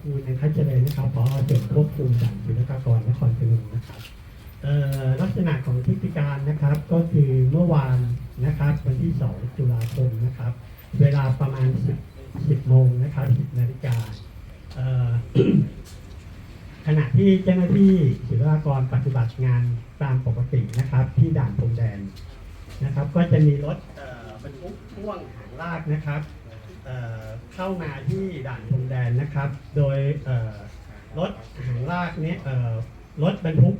คูณนะครับเจริญนะครับพอส่วนควบคุมด่านศุลกากรนครพนมนะครับลักษณะของพฤติการนะครับก็คือเมื่อวานนะครับวันที่ 2 ตุลาคมนะครับ เวลาประมาณ 10 10โมงนะครับ10นาฬิกาขณะที่เจ้าหน้าที่ศุลกากรปฏิบัติงานตามปกตินะครับ ที่ด่านพรมแดนนะครับ ก็จะมีรถบรรทุกพ่วงหางลากนะครับ เข้ามาที่ด่านพรมแดนนะครับ โดยรถหางลากนี้รถบรรทุก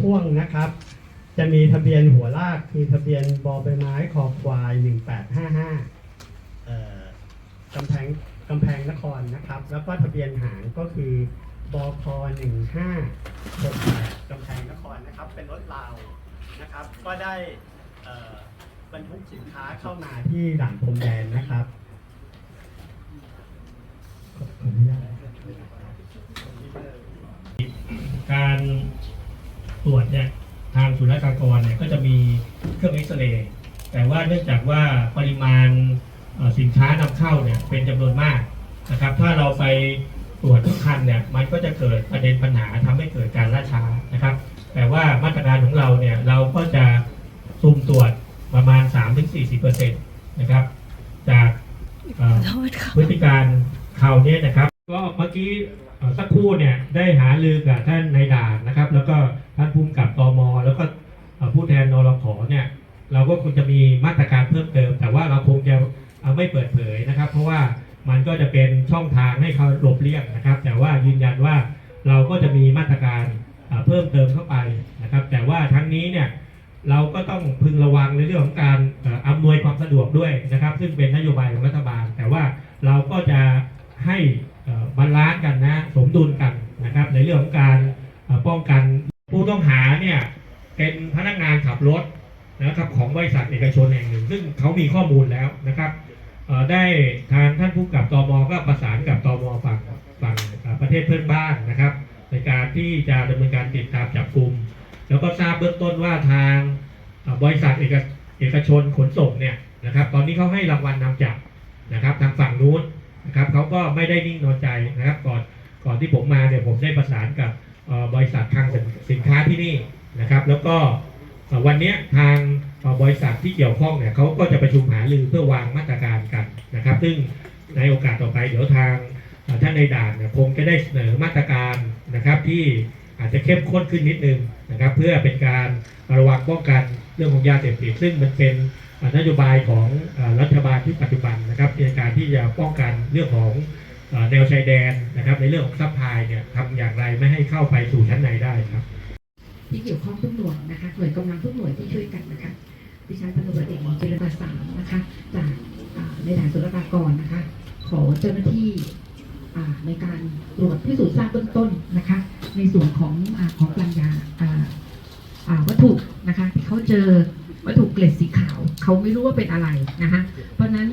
พ่วงนะครับ จะมีทะเบียนหัวลากคือทะเบียนบอใบไม้คอควาย 1855กำแพงกำแพงนครนะครับ แล้วก็ทะเบียนหางก็คือบค1568กำแพงนครนะครับ เป็นรถลาวนะครับ ก็ได้บรรทุกสินค้าเข้ามาที่ด่านพรมแดนนะครับขอขออนุญาต การตรวจเนี่ยทางศุลกากรเนี่ยก็จะมีเครื่องเอ็กซเรย์แต่ว่าเนื่องจากว่าปริมาณสินค้านำเข้าเนี่ยเป็นจำนวนมากนะครับ ถ้าเราไปตรวจทุกคันเนี่ยมันก็จะเกิดประเด็นปัญหาทำให้เกิดการล่าช้านะครับ แต่ว่ามาตรการของเราเนี่ยเราก็จะซุ่มตรวจประมาณ 3-40%นะครับ จากเอ่อ โทษค่ะ พฤติการ คราวนี้นะครับ ก็เมื่อกี้สักครู่เนี่ยได้หาลือกับท่านนายด่านนะครับ แล้วก็ท่านภูมิกับตมแล้วก็ผู้แทนนรขเนี่ย เราก็คงจะมีมาตรการเพิ่มเติม แต่ว่าเราคงจะไม่เปิดเผยนะครับ เพราะว่ามันก็จะเป็นช่องทางให้เขาหลบเลี่ยงนะครับ แต่ว่ายืนยันว่าเราก็จะมีมาตรการเพิ่มเติมเข้าไปนะครับ แต่ว่าทั้งนี้เนี่ยเราก็ต้องพึงระวังในเรื่องของการอำนวยความสะดวกด้วยนะครับ ซึ่งเป็นนโยบายของรัฐบาล แต่ว่าเราก็จะ ให้เอ่อบาลานซ์กันนะสมดุลกันนะครับ ในเรื่องของการป้องกันผู้ต้องหาเนี่ยเป็นพนักงานขับรถนะครับของบริษัทเอกชนแห่งหนึ่ง ซึ่งเขามีข้อมูลแล้วนะครับได้ทางท่านผู้กับตอมก็ประสานกับตอมฝั่งฝั่งประเทศเพื่อนบ้านนะครับ ในการที่จะดำเนินการติดตามจับกลุ่มแล้วก็ทราบเบื้องต้นว่าทางบริษัทเอกเอกชนขนส่งเนี่ยนะครับ ตอนนี้เขาให้รางวัลนำจับนะครับ ทางฝั่งนู้น นะครับเขาก็ไม่ได้นิ่งนอนใจนะครับ ก่อนก่อนที่ผมมาเนี่ยผมได้ประสานกับบริษัททางสินค้าที่นี่นะครับ แล้วก็วันนี้ทางบริษัทที่เกี่ยวข้องเนี่ยเขาก็จะประชุมหารือเพื่อวางมาตรการกันนะครับ ซึ่งในโอกาสต่อไปเดี๋ยวทางท่านในด่านเนี่ยคงจะได้เสนอมาตรการนะครับที่อาจจะเข้มข้นขึ้นนิดนึงนะครับ เพื่อเป็นการระวังป้องกันเรื่องของยาเสพติดซึ่งมันเป็น นโยบายของอรัฐบาลที่ปัจจุบันนะครับในการที่จะป้องกันเรื่องของอแนวชายแดนนะครับ ในเรื่องของซัพพลายเนี่ยทำอย่างไรไม่ให้เข้าไปสู่ชั้นในได้ครับ ที่เกี่ยวข้องทุกหน่วยนะคะหน่วยกำลังทุกหน่วยที่ช่วยกันนะคะดิฉันพันตำรวจเอกจิรประสานนะคะจากในด่านศุลกากรนะคะ ขอเจ้าหน้าที่ในการตรวจพิสูจน์ทราบเบื้องต้นนะคะ ในส่วนของอของกลางยาอ่าอ่า วัตถุนะคะที่เขาเจอวัตถุเกล็ดสีขาวเขาไม่รู้ว่าเป็นอะไรนะคะเพราะฉะนั้น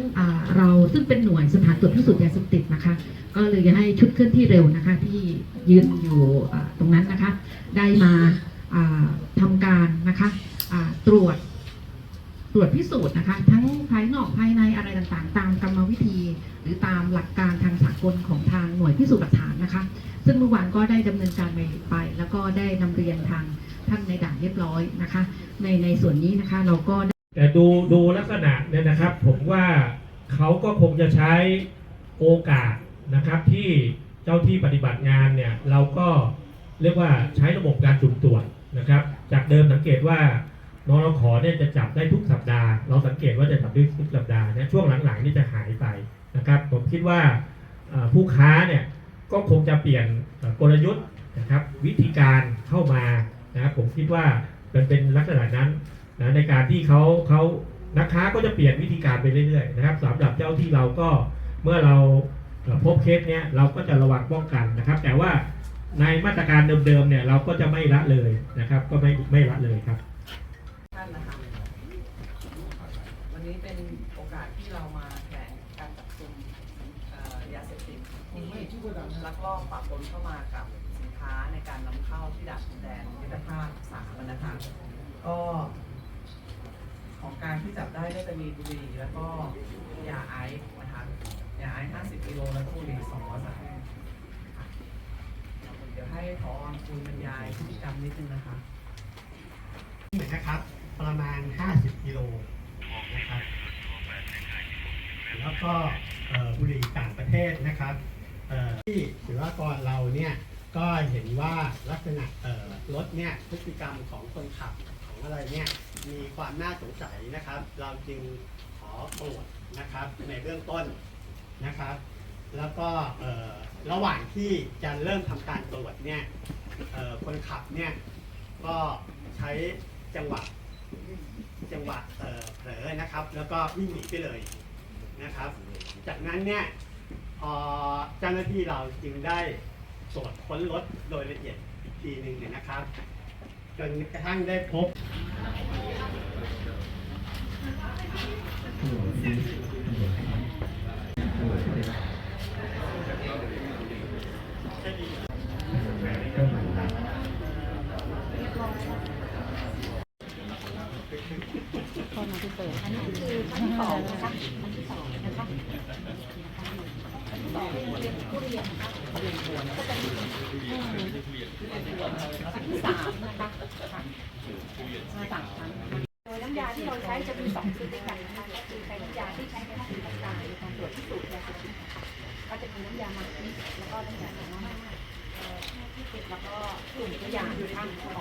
เราซึ่งเป็นหน่วยสถานตรวจพิสูจน์ยาเสพติดนะคะ ก็เลยจะให้ชุดเคลื่อนที่เร็วนะคะ ที่ยืนอยู่ตรงนั้นนะคะ ได้มาอ่าทำการนะคะตรวจตรวจพิสูจน์นะคะ ทั้งภายนอกภายในอะไรต่างๆ ตามกรรมวิธี หรือตามหลักการทางสากลของทางหน่วยพิสูจน์หลักฐานนะคะ ซึ่งเมื่อวานก็ได้ดำเนินการไปไปแล้วก็ได้นำเรียนทาง ท่านในด่านเรียบร้อยนะคะ ในในส่วนนี้นะคะเราก็แต่ดูดูลักษณะเนี่ยนะครับ ผมว่าเขาก็คงจะใช้โอกาสนะครับ ที่เจ้าที่ปฏิบัติงานเนี่ยเราก็เรียกว่าใช้ระบบการสุ่มตรวจนะครับ จากเดิมสังเกตว่านรขเนี่ยจะจับได้ทุกสัปดาห์ เราสังเกตว่าจะจับได้ทุกสัปดาห์นี่ยช่วงหลังๆนี่จะหายไปนะครับ ผมคิดว่าผู้ค้าเนี่ยก็คงจะเปลี่ยนกลยุทธ์นะครับวิธีการเข้ามา นะครับผมคิดว่ามันเป็นลักษณะนั้นนะในการที่เขาเขานักค้าก็จะเปลี่ยนวิธีการไปเรื่อยๆนะครับสำหรับเจ้าที่เราก็เมื่อเราพบเคสเนี้ยเราก็จะระวังป้องกันนะครับ แต่ว่าในมาตรการเดิมๆเนี่ยเราก็จะไม่ละเลยนะครับ ก็ไม่ไม่ละเลยครับท่านนะคะวันนี้เป็นโอกาสที่เรามาแถลงการจับกลุ่มยาเสพติดที่ลักลอบปะปนเข้ามากับ ค้าในการนำเข้าที่ด่านพรมแดนยุทธภาคสามนะคะก็ของการที่จับได้ก็จะมีบุหรี่แล้วก็ยาไอซ์นะคะยาไอซ์50กิโลแล้วก็บุหรี่200สายผอคุยบรรยายพฤติกรรมนิดนึงนะคะเหมือนนะครับประมาณ 50กิโลนะครับแล้วก็บุหรี่ต่างประเทศนะครับที่ศิลปากรเราเนี่ย ก็เห็นว่าลักษณะเอ่อรถเนี่ยพฤติกรรมของคนขับของอะไรเนี่ยมีความน่าสงสัยนะครับ เราจึงขอตรวจนะครับในเบื้องต้นนะครับ แล้วก็เอ่อระหว่างที่จะเริ่มทำการตรวจเนี่ยเอ่อคนขับเนี่ยก็ใช้จังหวะจังหวะเอ่อเผลอนะครับ แล้วก็วิ่งหนีไปเลยนะครับ จากนั้นเนี่ยพอเจ้าหน้าที่เราจึงได้ ตรวจค้นรถโดยละเอียดอีกทีหนึ่งเนี่ยนะครับ จนกระทั่งได้พบ สามนะคะสามครั้งโดยน้ำยาที่เราใช้จะมีสองชนิดด้วยกันนะคะก็คือใช้น้ำยาที่ใช้ในห้องปฏิบัติการในการตรวจพิสูจน์ยาเสพติดนะคะก็จะมีน้ำยามาพิษแล้วก็น้ำยาหนองมากเอ่อที่ติดแล้วก็กลุ่มตัวอย่างอยู่ข้างของ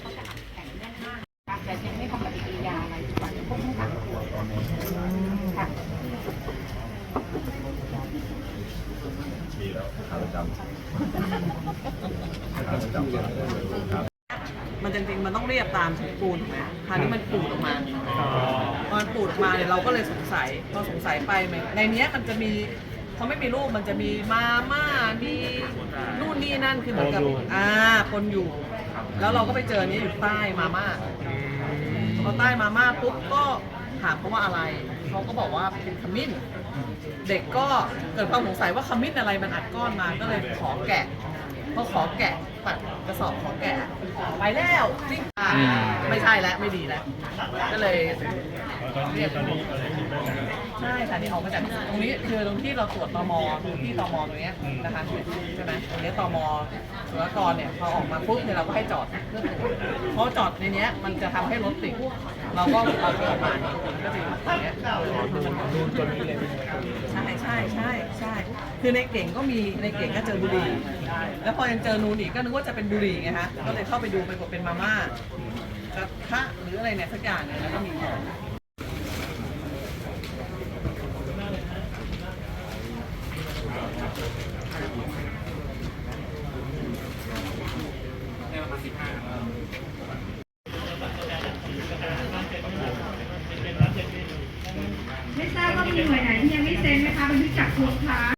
เขาจะอัดแข็งแน่นมากการแต่ยังไม่ทำปฏิกิริยาอะไรก่อนจะพวกทั้งสามตัวค่ะ มีแล้วขาประจำขาประจำครับ มันจริงๆมัน ต้องเรียบตามถุงปูนถูกไหมคราวนี้มันปูดออกมาพอมันปูดออกมาเนี่ยเราก็เลยสงสัยพอสงสัยไปมันในเนี้ยมันจะมีเขาไม่มีรูปมันจะมีมาม่ามีนู่นนี่นั่นคือเหมือนกับอ่าคนอยู่ แล้วเราก็ไปเจออนนี้อยู่ใต้มาม่าพอใต้มาม่าปุ๊บก็ถามเขาว่าอะไร เขาก็บอกว่าเป็นขมิ้น เด็กก็เกิดความสงสัยว่าขมิ้นอะไรมันอัดก้อนมา ก็เลยขอแกะพอขอแกะ ตัดกระสอบขอแกะไปแล้วจริงอะไม่ใช่แล้วไม่ดีแล้ว ก็เลยเรียกใช่ค่ะนี่ออกมาจากตรงนี้คือตรงที่เราตรวจตมตรงที่ตมตรงเนี้ยนะคะใช่ไหมตรงเนี้ยตมสุรกรเนี่ยพอออกมาปุ๊บเนี่ยเราก็ให้จอดเพื่อตรวจเพราะจอดในเนี้ยมันจะทำให้รถติดเราก็เราก็ออกมาเนี่ยก็จะอยู่ตรงเนี้ยใช่ใช่ใช่ใช่คือในเก่งก็มีในเก่งก็เจอบุหรี่แล้วพอยังเจอนูนอีกก็นึกว่าจะเป็นบุหรี่ไงฮะก็เลยเข้าไปดูไปกดเป็นมาม่ากระทะหรืออะไรเนี่ยสักอย่างเนี่ยแล้วก็มีของไม่ทราบว่ามีหน่วยไหนที่ยังไม่ เซ็นไหมคะบันทึกจับกลุ่มคะ